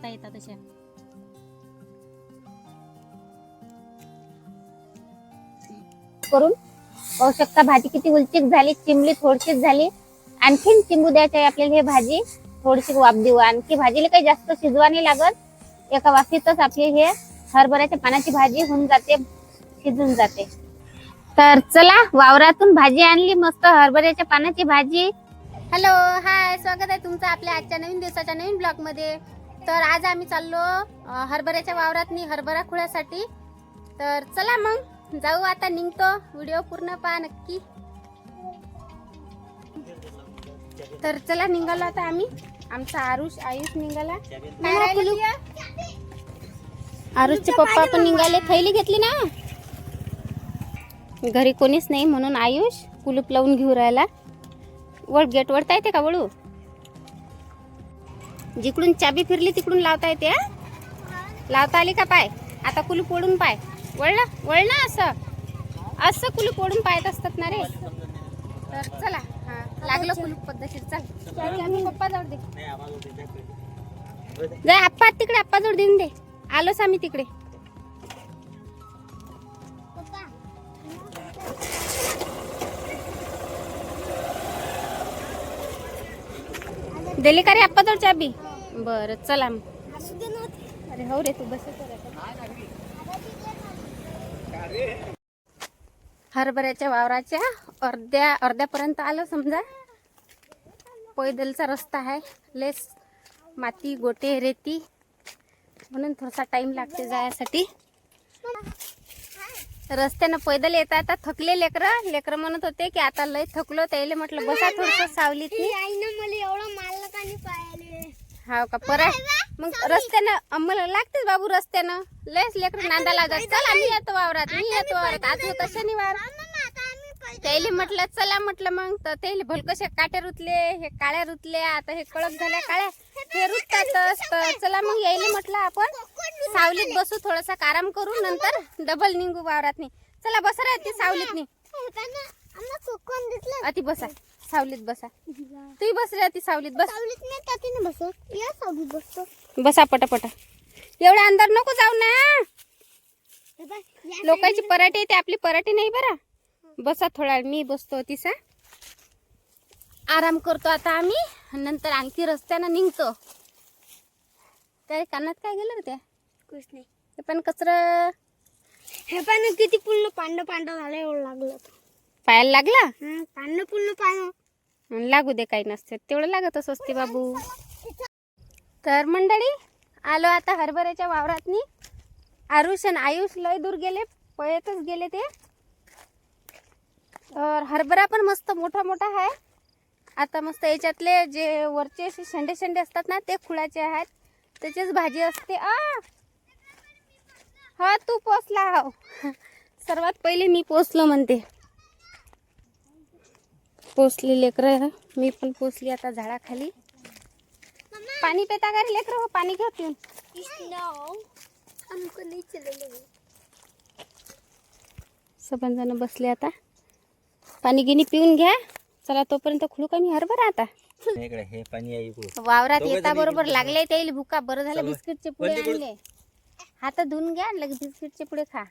करता येतात अशा करून? पाहू शकता भाजी किती उलचिक झाली चिमली थोडीशीच झाली आणखीन चिंबू द्यायची आहे आपल्याला हे भाजी. थोडीशी वाफ देऊ. आणखी भाजीला काही जास्त शिजवा नाही लागत. एका वाफीतच आपली हे हरभऱ्याच्या पानाची भाजी होऊन जाते शिजून जाते. तर चला वावरातून भाजी आणली मस्त हरभऱ्याच्या पानाची भाजी. हॅलो हाय स्वागत आहे तुमचं आपल्या आजच्या नवीन दिवसाच्या नवीन ब्लॉगमध्ये. तर आज आम्ही चाललो हरभऱ्याच्या वावरातनी हरभरा खुळ्यासाठी. तर चला मग जाऊ आता निघतो. व्हिडिओ पूर्ण पहा नक्की. तर चला निघालो आता आम्ही. आमचा आरुष आयुष निघाला? आरुषचे पप्पा पण निघाले. थैली घेतली ना? घरी कोणीच नाही म्हणून आयुष कुलूप लावून घेऊ राहिला. वळ गेट वळता येते का वळू? जिकडून चाबी फिरली तिकडून लावता येते हा? लावता आली का पाय? आता कुलूप ओढून पाय. वळलं ना वळ ना असं. असं कुलूप ओढून पायत असतात ना रे. तर चला लागलं कुलूप पद्धतीत. चल. आम्ही पप्पा दे. जा आप्पा तिकडे आप्पा जोड देऊन दे. आलोच आम्ही तिकडे. दिली का रे आप्पा जोड चाबी? बरं चला मग. अरे हो रे तू बस. हरभऱ्याच्या वावराच्या अर्ध्या अर्ध्यापर्यंत आलं समजा. पैदलचा रस्ता आहे. लेस माती गोटे रेती. म्हणून थोडासा टाइम लागते जायसाठी. रस्त्यानं पैदल येता येता थकले लेकरं. लेकरं म्हणत होते की आता लय थकलो. त्याला म्हटलं बसा थोडस सावलीत. हाव का? परा मग रस्त्यानं आम्हाला लागतेच बाबू रस्त्यानं. लयच लेकर नांदा लावतात. चल आम्ही येतो वावरात मी येतो वावरात. आज होता शनिवार त्याले म्हटलं चला म्हटलं मग. तर त्याले भलकसे काटे रुतले हे काळ्या रुतले आता हे कळक झाल्या काळ्या. हे रुततातच. तर चला मग यायले म्हटलं आपण सावलीत बसू थोडासा आराम करू नंतर डबल निघू वावरात नाही चला बसा रे ती सावलीत नाही अति बसा. सावलीत बसा. तू बस रे ती सावलीत बस. सावलीत नाही त्यातीने बसत या सावलीत बसतो. बसा पटापटा. एवढ्या अंदर नको जाऊ ना. हे लोकांची पराठी आहे ते आपली पराठी नाही बरं. बसा थोडा मी बसतो तिसा आराम करतो आता आम्ही नंतर आणखी रस्त्यानं निघतो. काय कानात काय गेलं रे त्या? कुछ नाही. ते पण कचरं. हे पानं किती पूर्ण पांढरं पांढरं झालं एवढं लागलं. पायाला लागला? हं, पानं पूर्ण पानं लागू दे काही नसते. तेवढं लागतच असते बाबू. तर मंडळी आलो आता हरभऱ्याच्या वावरातनी. आरुष आणि आयुष लय दूर गेले पळतच गेले ते. तर हरभरा पण मस्त मोठा मोठा आहे. आता मस्त याच्यातले जे वरचे असे शेंडे शेंडे असतात ना ते खुळाचे आहेत. त्याचीच भाजी असते. आ! हा तू पोचला हो सर्वात पहिले मी पोचलो म्हणते. पोचली लेकरं. मी पण पोचली आता झाडाखाली. पाणी पेता का रे लेकरं हो पाणी घेऊ पिऊन. हमको नहीं चलेगा जण बसले आता. पाणी गिनी पिऊन घ्या. चला तोपर्यंत खुलू का मी हरभरा आता? हे पाणी वावरात येता बरोबर लागले त्याला भुका बरं झालं. बिस्किटचे पुढे? आणले. हात धुवून घ्या लगेच बिस्किटचे पुढे खा.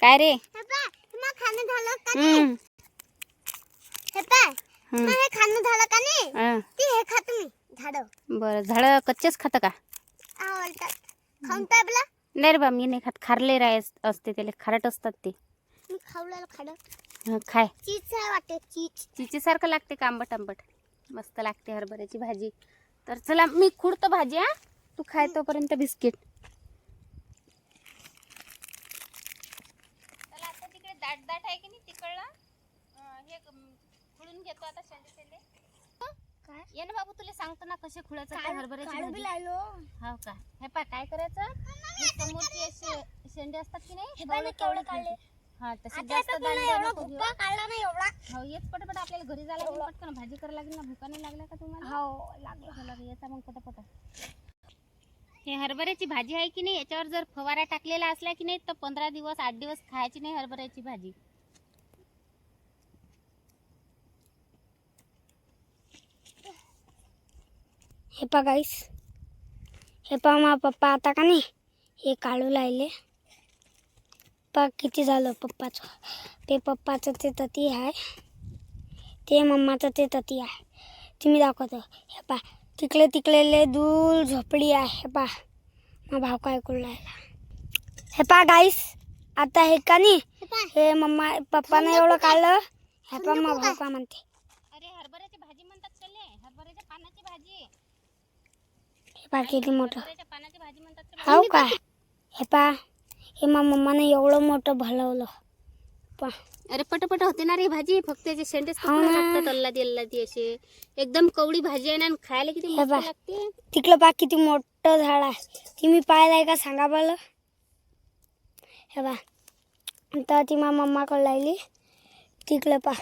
काय रे? खाणं झालं का हम्म. हे पाय हम्म. मग हे खाणं झालं का नाही? हा. ते हे खातो मी झाड. बरं झाड कच्चेच खातं का? आवडतात. खाऊन पाय बला. नाही रे बा मी नाही खात. खारले राय असते त्याला खारट असतात ते. मी खावलेलं हं, खाय. चीज आहे वाटते चीज. चिचीसारखं लागते का आंबट आंबट मस्त लागते हरभऱ्याची भाजी. तर चला मी खुडतो भाजी हा. तू खाय तोपर्यंत बिस्किट चला आता तिकडे दाट दाट आहे की नाही तिकडलं? हे खुडून घेतो आता शेंडे काय? ये ना बाबू तुला सांगतो ना कसे खुडायचं ते हरभऱ्याची हो का? हे पा काय करायचं? हे समोरचे असे शेंडे असतात की नाही? हे केवढे काढले. हा तसे जास्त एवढा काढला हो येत पटापट आपल्याला घरी जायला पटकन भाजी करायला लागेल ना भुका नाही लागला का तुम्हाला? हो लागला. येता मग पटापट. हे हरभऱ्याची भाजी आहे की नाही? याच्यावर जर फवारा टाकलेला असला की नाही तर पंधरा दिवस आठ दिवस खायची नाही हरभऱ्याची भाजी. हे पा गाईस हे पा मा पप्पा आता का नाही? हे काढू लागले पा किती झालं पप्पाचं. ते पप्पाचं ते तती आहे. ते मम्माचं ते तती आहे. ते मी दाखवतो. हे पा तिकडे तिकलेले दूर झोपडी आहे हे पा मग भाव काय करू लागला हे पा गाईस आता हे का नाही? हे मम्मा पप्पानं एवढं काढलं हे पा मग भाव का म्हणते. अरे हरभऱ्याची भाजी म्हणतात त्याले हरभऱ्याच्या पानाची भाजी. हे पा किती मोठं. हरभऱ्याच्या पानाची भाजी म्हणतात रे हाव का? हे पा हे मा मम्मानं एवढं मोठं भलवलं. पा अरे पटपट होते ना रे भाजी फक्त त्याचे शेंडेच हो ना. लागतात अल्लादी अल्लादी असे. एकदम कवडी भाजी आहे ना आणि खायला किती मस्त बा. लागते. तिकडं पा किती मोठं झाड आहे. ती मी पाहिलंय का सांगा बरं? हे बा. तर ती मा मम्माकडे लागली तिकडे पा.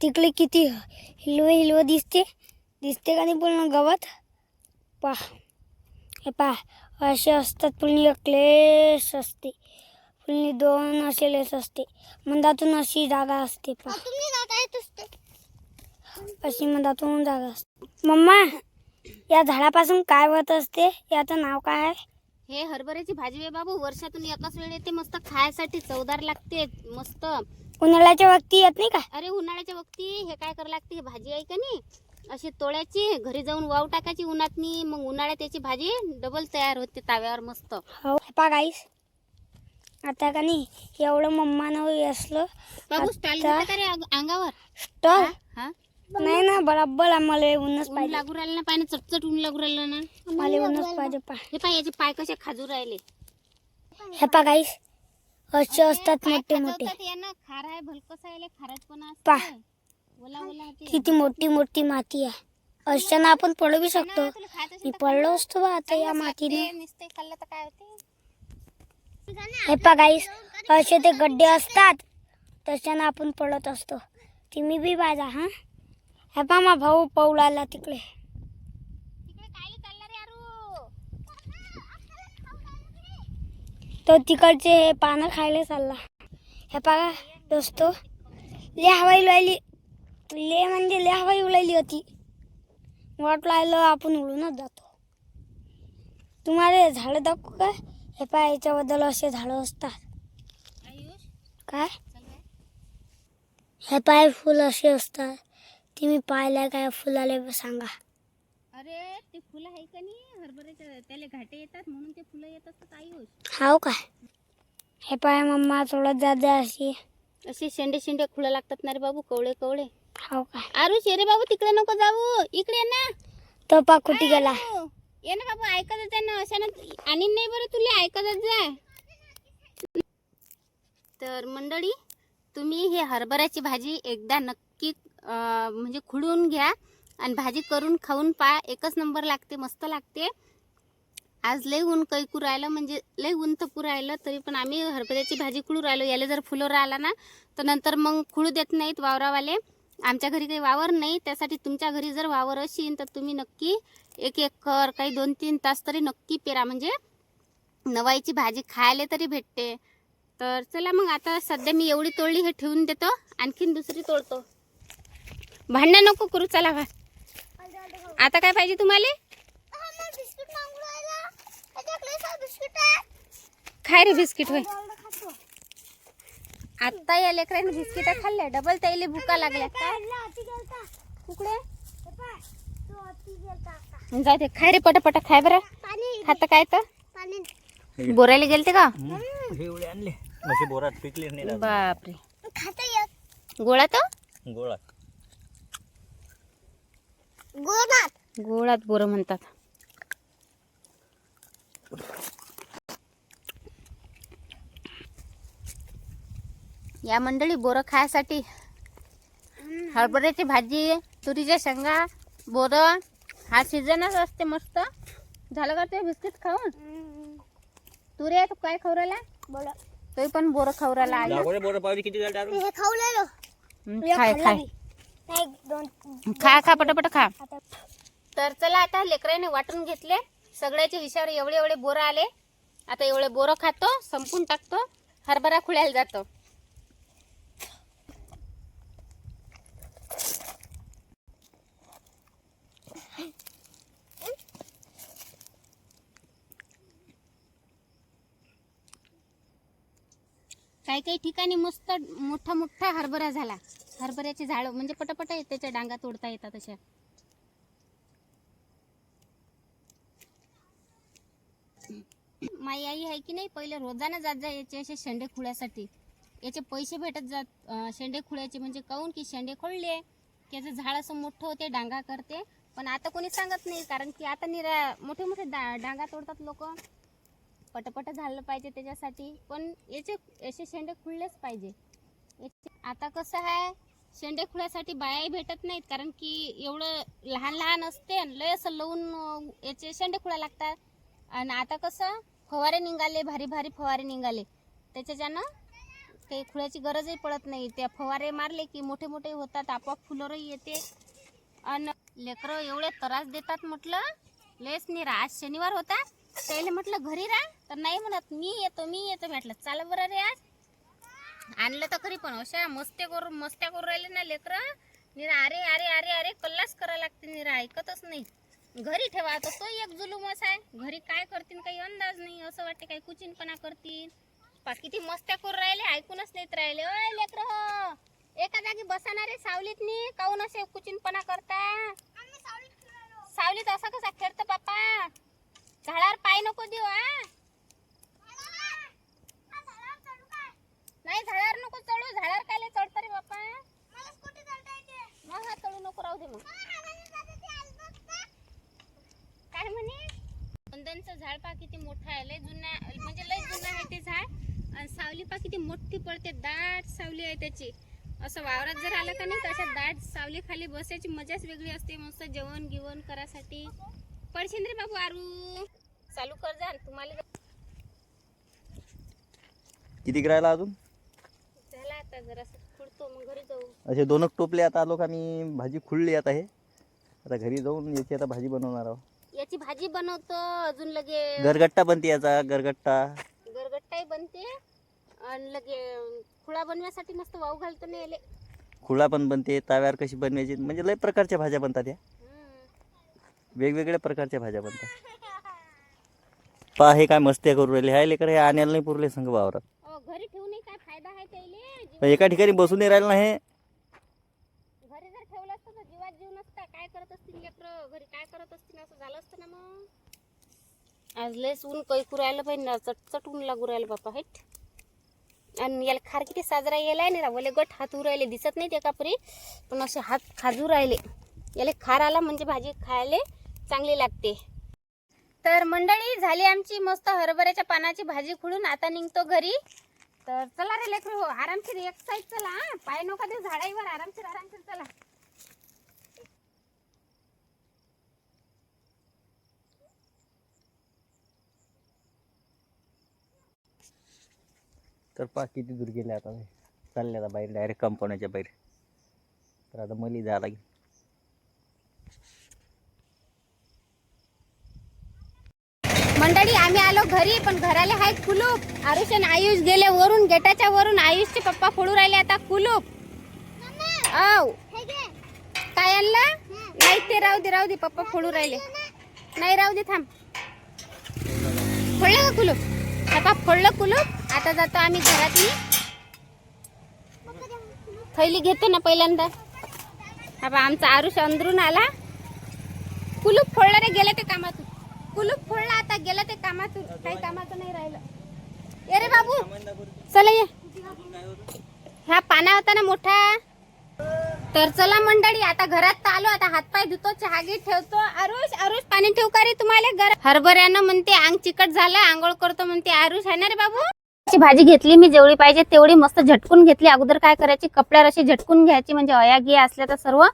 तिकडे किती हिलवं हिलवं दिसते. दिसते का नाही पूर्ण गवत? पा. हे पा. असे असतात पूर्ण एक लेस असते. पूर्ण दोन असे लेस असते. मंदातून अशी जागा असते पा अशी मंदातून जागा असते. मम्मा या झाडापासून काय होत असते? याचं नाव काय आहे? हे हरभऱ्याची भाजी आहे बाबू. वर्षातून एकाच वेळ येते. मस्त खायसाठी चवदार लागते. मस्त. उन्हाळ्याच्या वक्ती येत नाही का? अरे उन्हाळ्याच्या वक्ती. हे काय करावं लागते? हे भाजी आहे का नाही? अशी तोळ्याची. घरी जाऊन वाव टाकायची उन्हातनी. मग उन्हाळ्यात त्याची भाजी डबल तयार होते ताव्यावर मस्त. हो. पा गाईस आता का नाही एवढं मम्मानं असलं बाबू स्टाईल आता- घेते का रे अंग- अंगावर? हा? नाही ना बरोबर आम्हाला ऊनच ऊन पाहिजे. लागू राहिलं ना पाहिजे चटचट ऊन लागू राहिलं ना. मला ऊनच पाहिजे पा हे पाय याचे पाय कसे खाजू राहिले? हे पा गाईस असे असतात पाय मोठे मोठे. यानं खार आहे भलकस आहे खारटपणा पा. असते ओला ओला होते किती मोठी मोठी माती आहे. अशानं आपण पडू बी शकतो. मी पडलो असतो बा आता या मातीने. नुसते खाल्लं तर काय होते? हे पा गाईस असे ते गड्डे असतात त्याच्यानं आपण पडत असतो. तुम्ही बी बाजा हा? हे पा मा भाऊ पाऊल आला तिकडे. तो तिकडचे हे पानं खायला चालला. हे बघा दोस्तो ले हवाई उलायली ले म्हणजे ले हवाई उलायली होती. वाट लायलं आपण उडूनच जातो. तुम्हाला झाडं दाखवू का? हे पा याच्याबद्दल असे झाडं असतात. काय. हे पाय फुल असे असतात. तुम्ही पाहिलं काय फुलाले सांगा. अरे ते फुलं आहे का नाही? हरभऱ्याच्या त्याला घाटे येतात म्हणून ते फुलं येत असतात आयुष. हाव काय हे पाय मम्मा थोडं जात जा अशी. असे शेंडे शेंडे फुलं लागतात ना रे बाबू कवळे कवळे. हाव काय आरू शेरे बाबू तिकडे नको जाऊ. इकडे ना. तो पा कुठे गेला? ये ना बाबू ऐकत आहे ना अशानं आणि नाही बरं तुला ऐकतच जाय तर मंडळी तुम्ही हे हरभऱ्याची भाजी एकदा नक्की म्हणजे खुडून घ्या आणि भाजी करून खाऊन पा एकच नंबर लागते मस्त लागते. आज लई ऊन कैकू राहिलं म्हणजे लई ऊन तर राहिलं तरी पण आम्ही हरभऱ्याची भाजी खुळू राहिलो. याला जर फुलं राहिला ना तर नंतर मग खुळू देत नाहीत वावरावाले. आमच्या घरी काही वावर नाही त्यासाठी तुमच्या घरी जर वावर असेल तर तुम्ही नक्की एक एकर काही दोन तीन तास तरी नक्की पेरा. म्हणजे नवाईची भाजी खायला तरी भेटते. तर चला मग आता सध्या मी एवढी तोडली हे ठेवून देतो आणखीन दुसरी तोडतो. भांडण नको करू चला भा आता काय पाहिजे तुम्हाला? खाय रे बिस्किट होय. आता या लेकराने बिस्किट खाल्ल्या. डबल त्याला भुका लागल्या. कुकडे? जाऊ दे. खाय रे पटापटा खाय बरं. खात काय तर. बोरायला गेलते का? एवढे आणले. असे बोरात पिकले नाही राहत. बापरे. गोळा तर गोळा. गोळात बोरं म्हणतात. या मंडळी बोरं खायसाठी. हरभऱ्याची भाजी तुरीच्या शेंगा बोरं. हा सीझनच असते मस्त. झालं का ते बिस्किट खाऊन? तुरी आहे तू काय खाऊ राहिला? तोही पण बोरं खाऊ राहिला आहे दाखव रे बोरं पावली किती झाले दारू? हं, खाय खाय. खा खा पटापट खा. तर चला आता लेकराने वाटून घेतले. सगळ्याच्या हिशावर एवढे एवढे बोरं आले. आता एवढे बोरं खातो संपून टाकतो. हरभरा खुळ्याला जातो. काही काही ठिकाणी मस्त मोठा मोठा हरभरा झाला. हरभऱ्याचे झाड म्हणजे पटापट त्याच्या डांगा तोडता येतात अशा. माई आई आहे की नाही पहिले रोजानं जात जा याचे असे शेंडे खुळ्यासाठी. याचे पैसे भेटत जात शेंडे खुळ्याचे म्हणजे काऊन की शेंडे खोळले की याचं झाड असं मोठं होते डांगा करते. पण आता कोणी सांगत नाही कारण की आता निरा मोठे मोठे डा डांगा तोडतात लोक. पटपट झालं पाहिजे त्याच्यासाठी. पण याचे याचे शेंडे खुळलेच पाहिजे. आता कसं आहे शेंडे खुळ्यासाठी बायाही भेटत नाहीत. कारण की एवढं लहान लहान असते लय असं लवून याचे शेंडे खुळा लागतात. आणि आता कसं फवारे निघाले भारी भारी फवारे निघाले. त्याच्याच्यानं काही खुळ्याची गरजही पडत नाही. त्या फवारे मारले की मोठे मोठे होतात आपोआप फुलरही येते. आणि लेकरं एवढे त्रास देतात म्हटलं लेस नाही रा आज शनिवार होता त्याला म्हटलं घरी राहा. तर नाही म्हणत मी येतो मी येतो. म्हटलं चाल बरं रे आज. आणलं तर खरी पण अशा मस्त्या करून मस्त्या करून राहिले ना लेकरं. निरा अरे अरे अरे अरे कल्लाच करा लागते निरा ऐकतच नाही. घरी ठेवा तर तो एक जुलूमच आहे. घरी काय करतील काही अंदाज नाही. असं वाटते काही कुचिनपणा करतील. पा किती मस्त्या करून राहिले ऐकूनच नाहीत राहिले. ओय लेकर हो. एका जागी बसणारे सावलीत नी. काऊन असे कुचिनपणा करता सावलीत असा कसा खेळतं बाप्पा? झाडावर पाय नको देऊ हा. नाही झाडावर नको चढू. झाडावर काय चढत रे बाप्पा? मग हा चढू नको राहू दे मग. काय म्हणे? कंदनचं झाड पा किती मोठं आहे. लय जुना म्हणजे लय जुनं आहे ते झाड. आणि सावली पा किती मोठी पडते. दाट सावली आहे त्याची. असं वावरात जर आलं का नाही तर अशा दाट सावली खाली बसायची मजाच वेगळी असते. मस्त जेवण गिवण करायसाठी. पडशील रे बाबू आरू. चालू कर जा तुम्हाला किती राहिला अजून? झाला आता जरासं खुडतो मग घरी जाऊ. असे दोनच टोपले आता आलो का मी भाजी खुडली आता हे. आता घरी जाऊन याची आता भाजी बनवणार आहोत याची भाजी बनवतो अजून लगे गरगट्टा बनते याचा गरगट्टा गरगट्टाही बनते आणि लगे खुळा बनवायसाठी मस्त वाव घालतो ना याले. खुळा पण बनते ताव्यावर कशी बनवायची म्हणजे लय प्रकारच्या भाज्या बनतात या. वेगवेगळ्या प्रकारच्या भाज्या बनतात. पहा हे काय मस्त्या करू राहिले. हाय लेकर हे आणायला नाही पुरले संघ वावरात. घरी ठेवून काय फायदा आहे त्याले पण एका ठिकाणी बसून नाही राहिलं ना हे. घरी जर ठेवलं असतं तर जीवात जीव नसता. काय करत असतील लेकरं? घरी काय करत असतील? असं झालं असतं ना मग. आज लयच ऊन कैकू राहिलं पाहिजे ना. चटचट ऊन लागू राहिलं बापा हेट आणि याला खार किती साजरा यायला नाही रावले गट हात राहिले. दिसत नाही ते कापरी पण असे हात खाजू राहिले. याला खार आला म्हणजे भाजी खायला चांगली लागते. तर मंडळी झाली आमची मस्त हरभऱ्याच्या पानाची भाजी खुडून आता निघतो घरी. तर चला रे लेकरू हो आरामशीर एक साईड चला हा. पाय नका देऊ झाडाईवर आरामशीर आरामशीर चला. तर पहा किती दूर गेले आता हे चालले आता बाहेर डायरेक्ट कंपाऊंडच्या बाहेर. तर आता मली जायला लागेल. मंडळी आम्ही आलो घरी पण घराले आहेत कुलूप. आरुष आणि आयुष गेले वरून गेटाच्या वरून. आयुषचे पप्पा फोडू राहिले आता कुलूप. औ. काय आणलं? नाही ते राहू दे राहू दे पप्पा फोडू राहिले. नाही राहू दे थांब. फोडलं का कुलूप? पप्पा फोडलं कुलूप? आता जातो आम्ही घरातली. थैली घेतो ना पहिल्यांदा. हा बा आमचा आरुष अंदरून आला. कुलूप फोडलं रे गेलं ते कामात कुलूप फोडला आता गेलं ते कामाचं काही कामाचं नाही राहिलं. ये रे बाबू. चला ये. हा पाना होता ना मोठा. तर चला मंडळी आता घरात तर आलो आता हातपाय धुतो चहा घे ठेवतो. आरुष आरुष पाणी ठेवू का रे तुम्हाला? घर हरभऱ्यानं म्हणते अंग चिकट झालं आंघोळ करतो म्हणते आरुष. आहे ना रे बाबू? अशी भाजी घेतली मी जेवढी पाहिजे तेवढी मस्त झटकून घेतली. अगोदर काय करायची? कपड्यावर अशी झटकून घ्यायची म्हणजे अया गिया असल्या तर सर्व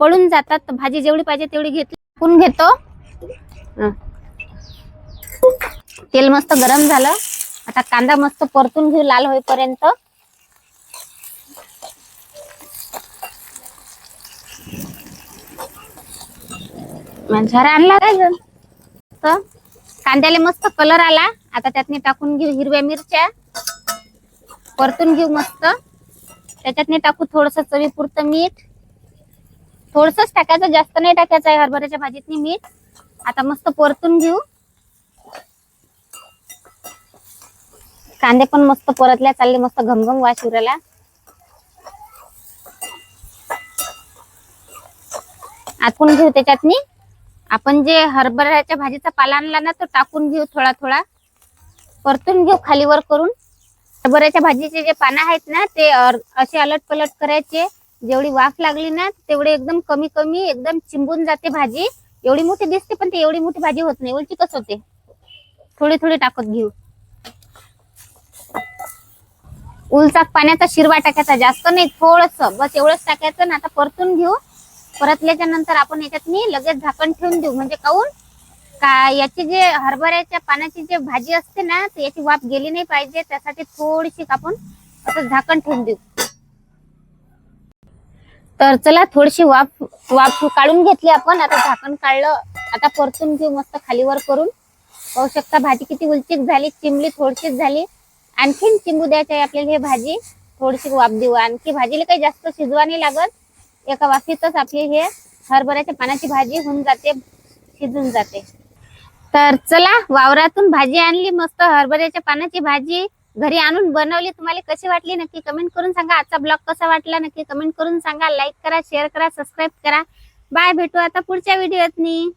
पळून जातात. भाजी जेवढी पाहिजे तेवढी घेतली. घेतो. तेल मस्त गरम झालं. आता कांदा मस्त परतून घेऊ लाल होईपर्यंत. झरा आणला काय जण तर कांद्याला मस्त कलर आला. आता त्यातनी टाकून घेऊ हिरव्या मिरच्या. परतून घेऊ मस्त. त्याच्यातनी टाकू थोडस चवीपुरतं मीठ. थोडसच टाकायचं जास्त नाही टाकायचं आहे हरभऱ्याच्या भाजीतनी मीठ. आता मस्त परतून घेऊ. कांदे पण मस्त परतल्या चालले मस्त घमघम वा शिराला आटकून घेऊ त्याच्यातनी आपण जे हरभऱ्याच्या भाजीचा पाला आणला ना तो टाकून घेऊ थोडा थोडा. परतून घेऊ खालीवर करून. हरभऱ्याच्या भाजीचे जे पानं आहेत ना ते असे अलट पलट करायचे. जेवढी वाफ लागली ना तेवढे एकदम कमी कमी एकदम चिंबून जाते भाजी. एवढी मोठी दिसते पण ते एवढी मोठी भाजी होत नाही. उलटी कस होते? थोडी थोडी टाकत घेऊ. उलचाक पाण्याचा शिरवा टाकायचा जास्त नाही थोडस. बस एवढंच टाकायचं ना आता परतून घेऊ. परतल्याच्या नंतर आपण याच्यातनी लगेच झाकण ठेवून देऊ. म्हणजे काऊन? का याची जे हरभऱ्याच्या पाण्याची जे भाजी असते ना तर याची वाफ गेली नाही पाहिजे. त्यासाठी थोडीशी आपण असं झाकण ठेवून देऊ. तर चला थोडीशी वाफ वाफ काढून घेतली आपण. आता झाकण काढलं. आता परतून घेऊ मस्त खालीवर करून. पाहू शकता भाजी किती उलचीक झाली चिमली थोडीशीच झाली. आणखीन चिंबू द्यायची आहे आपल्याला हे भाजी थोडीशी वाफ देऊ. आणखी भाजीला काही जास्त शिजवा नाही लागत. एका वाफीतच आपली हे हरभऱ्याच्या पानाची भाजी होऊन जाते शिजून जाते. तर चला वावरातून भाजी आणली मस्त हरभऱ्याच्या पानाची भाजी घरी आणून बनवली. तुम्हाला कशी वाटली नक्की कमेंट करून सांगा. आजचा ब्लॉग कसा वाटला नक्की कमेंट करून सांगा. लाईक करा शेअर करा सबस्क्राईब करा. बाय भेटू आता पुढच्या व्हिडिओतनी